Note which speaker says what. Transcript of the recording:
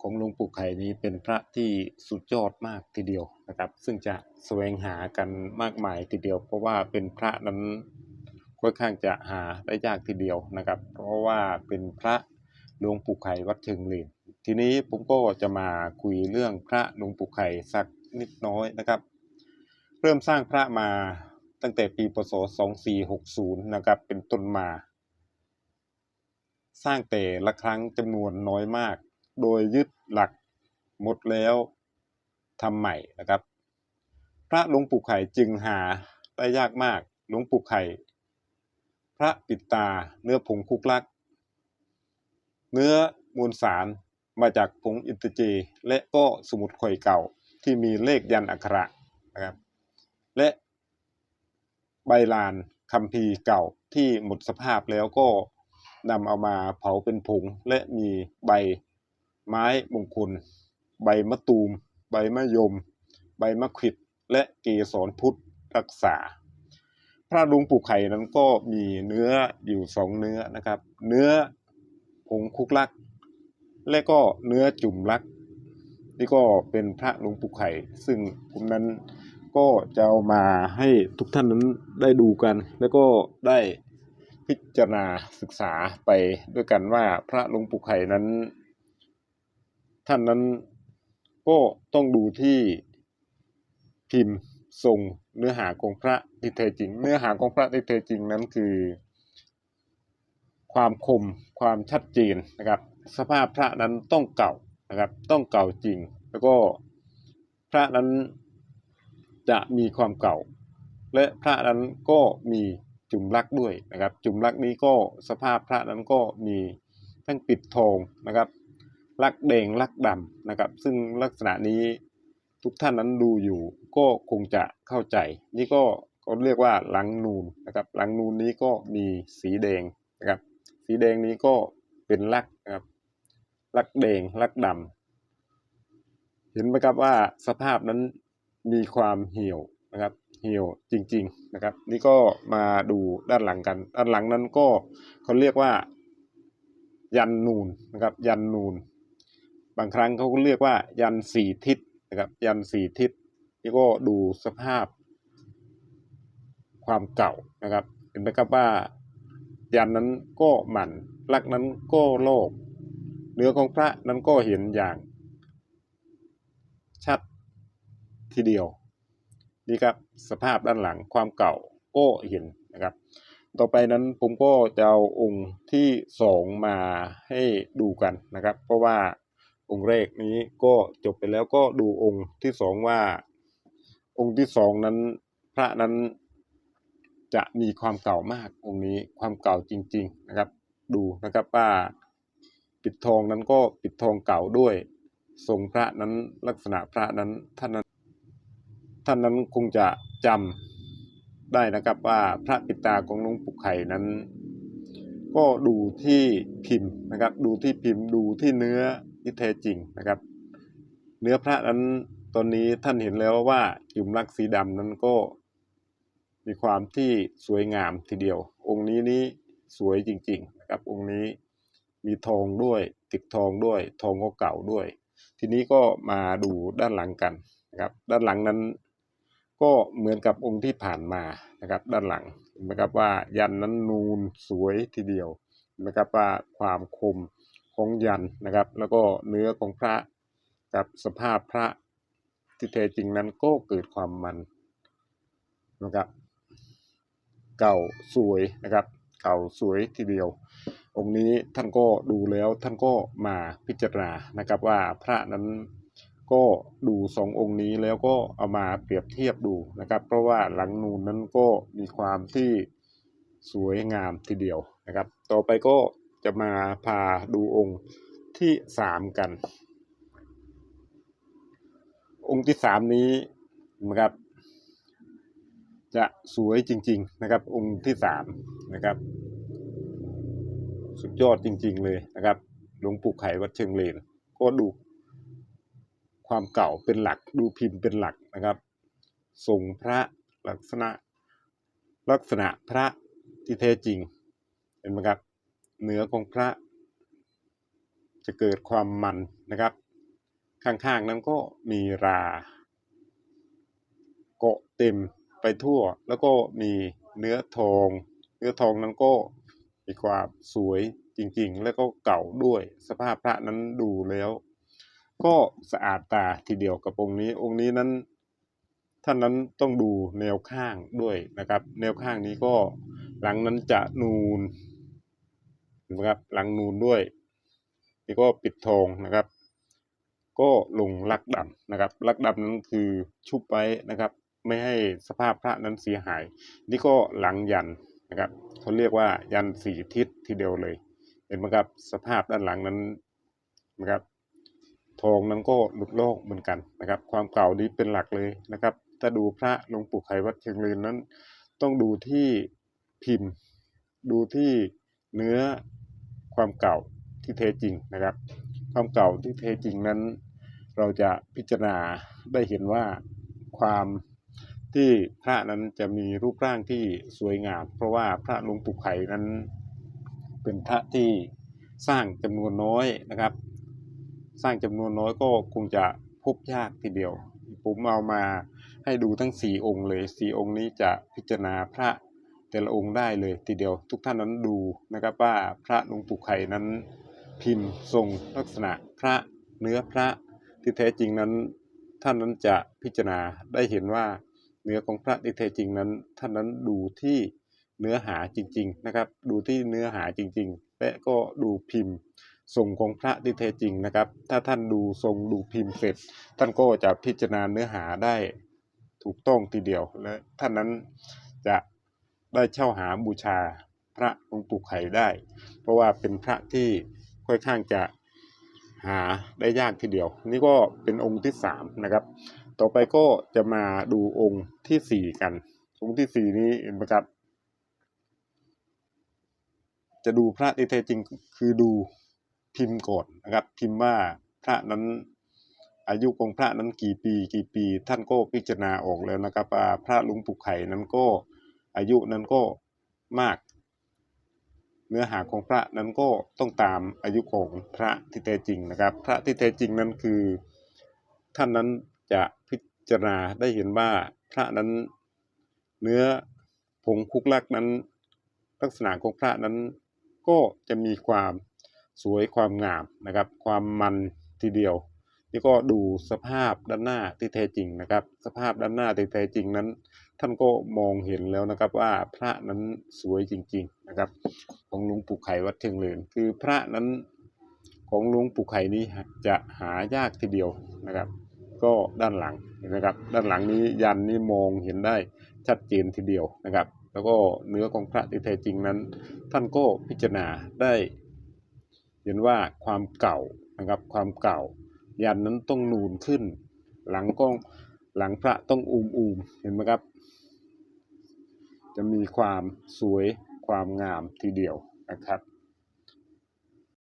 Speaker 1: ของหลวงปู่ไข่นี้เป็นพระที่สุดยอดมากทีเดียวนะครับ ซึ่งจะแสวงหากันมากมายทีเดียว เพราะว่าเป็นพระนั้นค่อนข้างจะหาได้ยากทีเดียวนะครับ เพราะว่าเป็นพระหลวงปู่ไข่วัดเชิงเลนทีนี้ผมก็จะมาคุยเรื่องพระหลวงปู่ไข่สักนิดน้อยนะครับ เริ่มสร้างพระมาตั้งแต่ปีพศ 2460 นะครับเป็นต้นมา สร้างแต่ละครั้งจำนวนน้อยมาก โดยยึดหลักหมดแล้วทำใหม่นะครับ พระหลวงปู่ไข่จึงหาได้ยากมากหลวงปู่ไข่ พระปิดตาเนื้อผงคุกลัก เนื้อมวลสารมาจากผงอินทรีย์และก็สมุดข่อยเก่าที่มีเลขยันอักขระนะครับ และใบลานคัมภีร์เก่าที่หมดสภาพแล้วก็นำเอามาเผาเป็นผงและมีใบ ไม้มงคล ใบมะตูม ใบมะยม ใบมะขิด และเกสรพุทธรักษา พระลวงปู่ไข่นั้นก็มีเนื้ออยู่สองเนื้อนะครับ เนื้อผงคุกลัก และก็เนื้อจุ่มลัก นี่ก็เป็นพระลวงปู่ไข่ ซึ่งผมนั้นก็จะเอามาให้ทุกท่านนั้นได้ดูกัน แล้วก็ได้พิจารณาศึกษาไปด้วยกันว่าพระหลวงปู่ไข่นั้น ท่านนั้นก็ต้องดูที่พิมพ์ทรงเนื้อหาของพระที่แท้จริง เนื้อหาของพระที่แท้จริงนั้นคือ ความคมความชัดเจนนะครับ สภาพพระนั้นต้องเก่านะครับ ต้องเก่าจริง แล้วก็พระนั้นจะมีความเก่า และพระนั้นก็มีจุ่มลักษณ์ด้วยนะครับ จุ่มลักษณ์นี้ก็สภาพพระนั้นก็มีทั้งปิดทองนะครับ ลักแดงลักดำนะครับ ซึ่งลักษณะนี้ทุกท่านนั้นดูอยู่ก็คงจะเข้าใจ นี่ก็เขาเรียกว่าหลังนูนนะครับหลังนูนนี้ก็มีสีแดงนะครับ สีแดงนี้ก็เป็นลักนะครับลักแดงลักดำเห็นไหมครับว่าสภาพนั้นมีความเหี่ยวนะครับ เหี่ยวจริง ๆนะครับ นี่ก็มาดูด้านหลังกัน ด้านหลังนั้นก็เขาเรียกว่า ยันนูนนะครับ ยันนูน บางครั้งเขาก็เรียกว่ายันสี่ทิศนะครับ ยันสี่ทิศนี่ก็ดูสภาพความเก่านะครับ เห็นไหมครับว่า ยันนั้นก็หมันลักนั้นก็โลกเนื้อของพระนั้นก็เห็นอย่าง ชัดทีเดียวนี่ครับสภาพด้านหลังความเก่าก็เห็นนะครับ ต่อไปนั้นผมก็จะเอาองค์ที่สองมาให้ดูกันนะครับ เพราะว่า องค์แรกนี้ก็จบไปแล้วก็ดูองค์ที่สองว่า องค์ที่สองนั้น พระนั้นจะมีความเก่ามากองค์นี้ความเก่าจริง ๆนะครับ ดูนะครับว่าปิดทองนั้นก็ปิดทองเก่าด้วย ทรงพระนั้นลักษณะพระนั้นท่านนั้นท่านนั้นคงจะจำได้นะครับว่าพระปิดตาของหลวงปู่ไข่นั้น ก็ดูที่พิมพ์นะครับ ดูที่พิมพ์ดูที่เนื้อ ที่แท้จริงนะครับ เนื้อพระนั้นตอนนี้ท่านเห็นแล้วว่าจุ่มลักษ์สีดำนั้นก็มีความที่สวยงามทีเดียว องค์นี้นี้สวยจริงๆนะครับ องค์นี้มีทองด้วย ติดทองด้วย ทองก็เก่าด้วย ทีนี้ก็มาดูด้านหลังกันนะครับ ด้านหลังนั้นก็เหมือนกับองค์ที่ผ่านมานะครับ ด้านหลังนะครับว่ายันนั้นนูนสวยทีเดียวนะครับว่าความคม ของยันนะครับ แล้วก็เนื้อของพระกับสภาพพระที่แท้จริงนั้นก็เกิดความมันนะครับ เก่าสวยนะครับ เก่าสวยทีเดียว องค์นี้ท่านก็ดูแล้วท่านก็มาพิจารณานะครับว่าพระนั้นก็ดูสององค์นี้แล้วก็เอามาเปรียบเทียบดูนะครับ เพราะว่าหลังนูนนั้นก็มีความที่สวยงามทีเดียวนะครับ ต่อไปก็ จะมาพาดูองค์ที่สามกัน องค์ที่สามนี้นะครับ จะสวยจริง ๆ นะครับ องค์ที่สามนะครับ สุดยอดจริง ๆ เลยนะครับหลวงปู่ไข่วัดเชิงเลนก็ดูความเก่าเป็นหลักดูพิมพ์เป็นหลักนะครับทรงพระลักษณะลักษณะพระที่แท้จริงเห็นไหมครับ เนื้อของพระ จะเกิดความมันนะครับ ข้างๆนั้นก็มีรา เกาะเต็มไปทั่ว แล้วก็มีเนื้อทอง เนื้อทองนั้นก็มีความสวยจริงๆ แล้วก็เก่าด้วยสภาพพระนั้นดูแล้ว ก็สะอาดตาทีเดียวกับองค์นี้ องค์นี้นั้นท่านนั้นต้องดูแนวข้างด้วยนะครับ แนวข้างนี้ก็หลังนั้นจะนูน นะครับหลังนูนด้วยนี่ก็ปิดทองนะครับ ก็ลงลักดำนะครับ ลักดำนั้นคือชุบไว้นะครับ ไม่ให้สภาพพระนั้นเสียหาย นี่ก็หลังยันนะครับเขาเรียกว่ายันสี่ทิศทีเดียวเลย เห็นไหมครับสภาพด้านหลังนั้นนะครับ ทองนั้นก็หลุดโลกเหมือนกันนะครับ ความเก่านี้เป็นหลักเลยนะครับถ้าดูพระหลวงปู่ไขวัดเชียงลืนนั้น ต้องดูที่พิมพ์ ดูที่ เนื้อความเก่าที่แท้จริงนะครับ ความเก่าที่แท้จริงนั้น เราจะพิจารณาได้เห็นว่าความที่พระนั้นจะมีรูปร่างที่สวยงาม เพราะว่าพระหลวงปู่ไขนั้น เป็นพระที่สร้างจำนวนน้อยนะครับ สร้างจำนวนน้อยก็คงจะพบยากทีเดียว ผมเอามาให้ดูทั้งสี่องค์เลยสี่องค์นี้จะพิจารณาพระ แต่ละองค์ได้เลยทีเดียวทุกท่านนั้นดูนะครับว่าพระหลวงปู่ไข่นั้นพิมพ์ทรงลักษณะพระเนื้อพระที่แท้จริงนั้น ท่านนั้นจะพิจารณาได้เห็นว่าเนื้อของพระที่แท้จริงนั้น ท่านนั้นดูที่เนื้อหาจริง ๆนะครับ ดูที่เนื้อหาจริง ๆ และก็ดูพิมพ์ทรงของพระที่แท้จริงนะครับ ถ้าท่านดูทรงดูพิมพ์เสร็จ ท่านก็จะพิจารณาเนื้อหาได้ถูกต้องทีเดียวและท่านนั้นจะ ได้เช่าหาบูชาพระหลวงปู่ไข่ได้ เพราะว่าเป็นพระที่ค่อนข้างจะหาได้ยากทีเดียว นี่ก็เป็นองค์ที่สามนะครับ ต่อไปก็จะมาดูองค์ที่สี่กัน องค์ที่สี่นี้เห็นไหมครับ จะดูพระที่แท้จริงคือดูพิมพ์ก่อนนะครับ พิมพ์ว่าพระนั้นอายุของพระนั้นกี่ปี กี่ปี ท่านก็พิจารณาออกแล้วนะครับว่าพระลุงปู่ไข่นั้นก็ อายุนั้นก็มาก เนื้อหาของพระนั้นก็ต้องตามอายุของพระที่แท้จริงนะครับ พระที่แท้จริงนั้นคือ ท่านนั้นจะพิจารณาได้เห็นว่าพระนั้นเนื้อผงคุกลักนั้น ลักษณะของพระนั้นก็จะมีความสวยความงามนะครับ ความมันทีเดียว นี่ก็ดูสภาพด้านหน้าที่แท้จริงนะครับ สภาพด้านหน้าที่แท้จริงนั้น ท่านก็มองเห็นแล้วนะครับว่าพระนั้นสวยจริงๆนะครับ ของหลวงปู่ไข่วัดเชียงเลนคือพระนั้นของหลวงปู่ไข่นี้จะหายากทีเดียวนะครับ ก็ด้านหลังเห็นไหมครับ ด้านหลังนี้ยันนี้มองเห็นได้ชัดเจนทีเดียวนะครับ แล้วก็เนื้อของพระที่แท้จริงนั้น ท่านก็พิจารณาได้ เห็นว่าความเก่านะครับความเก่า ยันนั้นต้องนูนขึ้น หลังก็หลังพระต้องอูมอูมเห็นไหมครับ จะมีความสวยความงามทีเดียวนะครับ